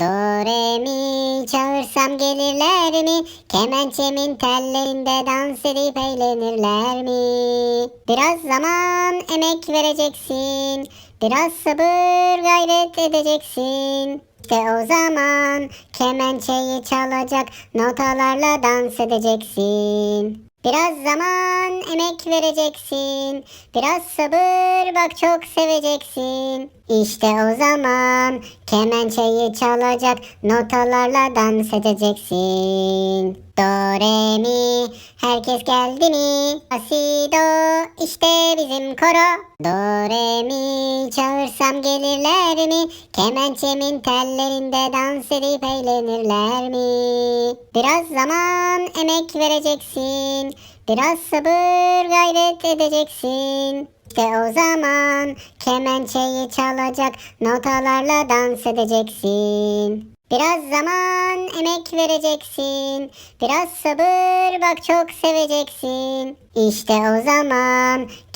Do re çağırsam gelirler mi? Kemençemin tellerinde dans edip eğlenirler mi? Biraz zaman emek vereceksin. Biraz sabır gayret edeceksin. İşte o zaman kemençeyi çalacak notalarla dans edeceksin. Biraz zaman emek vereceksin. Biraz sabır bak çok seveceksin. İşte o zaman kemençeyi çalacak notalarla dans edeceksin. Do re mi herkes geldi mi? Si do işte bizim koro. Do re mi çağırsam gelirler mi? Kemençemin tellerinde dans edip eğlenirler mi? Biraz zaman emek vereceksin. Biraz sabır gayret edeceksin. İşte o zaman kemençeyi çalacak notalarla dans edeceksin. Biraz zaman emek vereceksin. Biraz sabır bak çok seveceksin. İşte o zaman